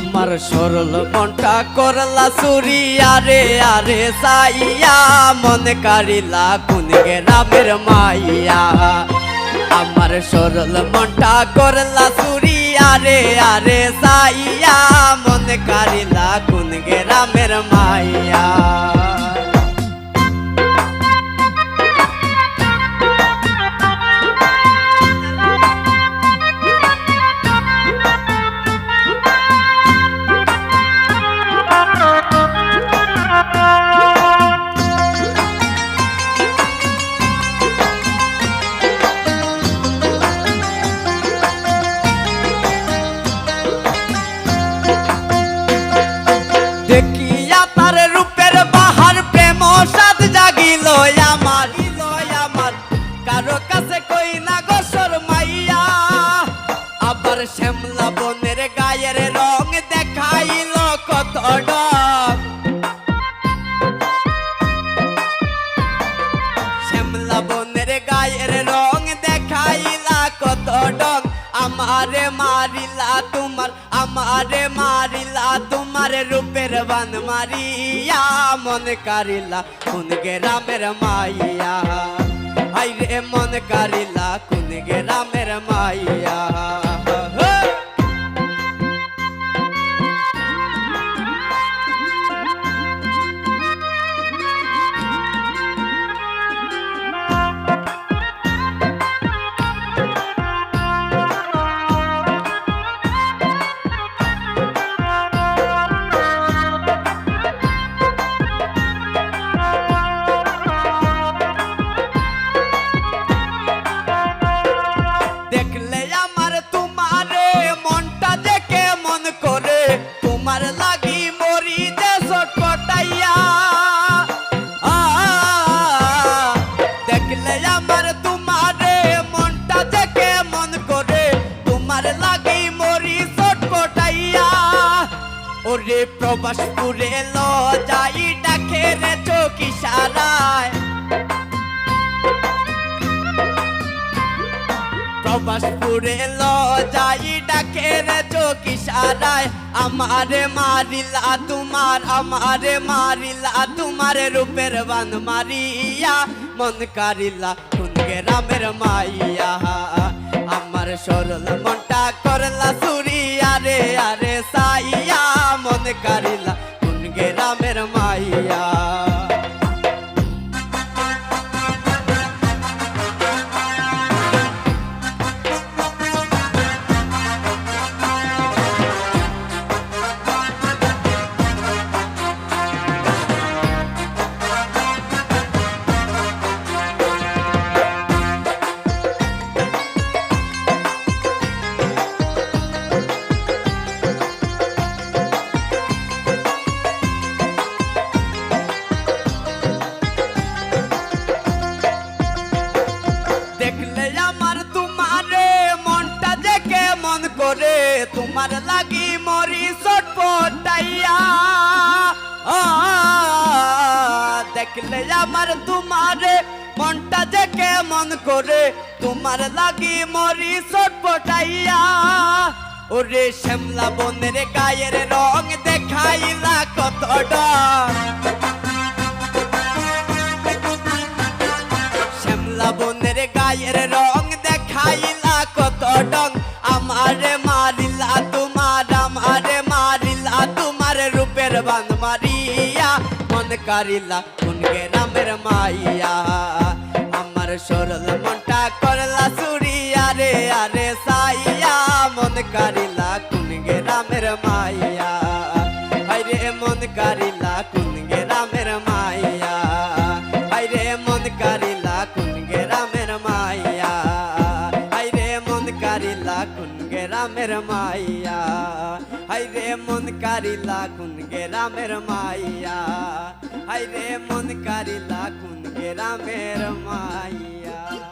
আমার সরল মনটা করলা সুরি আরে আরে সাইয়া। মনে কারিলা কোন গ্রামের মাইয়া। আমার সরল মনটা করলা সুরি আরে আরে সাইয়া। মনে কারিলা কোন গ্রামের মাইয়া। কত ডক শ্যামলা বনের গায়ের রং দেখাইলা কত ডং। আমারে মারিলা তোমার, আমারে মারিলা তোমার রূপের বান মারিয়া। মন কারিলা কোন গ্রামের মাইয়া। আইরে মন কারিলা কোন গ্রামের মাইয়া। প্রবাসপুরে ল যাই ডাকে রে চোখ ইশারায় প্রবাসপুরে ল যাই ডাকে রে চোখ ইশারায় আমারে মারিলা তোমার, আমারে মারিলা তোমার রূপের বান মারিয়া। মন কারিলা কোন গ্রামের মাইয়া। আমার সরল মনটা করলা চুরি আরে আরে সাইয়া। তোমার লাগি মরি চটপটাইয়া। আ, দেখলে আমার তোমারে মনটা দেখে মন করে। তোমার লাগি মরি চটপটাইয়া। ওরে শ্যামলা বনের গায়ের রং দেখাইলা কত কারিলা, কোন গ্রামের মাইয়া। আমার সরল মনটা করলা চুরি আরে আরে সাইয়া। মন কারিলা, কোন গ্রামের মাইয়া। আরে মন কারিলা, কোন গ্রামের মাইয়া। আরে মন কারিলা, কোন গ্রামের মাইয়া। আরে মন কারিলা, কোন গ্রামের মাইয়া। মন কারিলা কোন গ্রামের মাইয়া। আরে মন কারিলা কোন গ্রামের মাইয়া।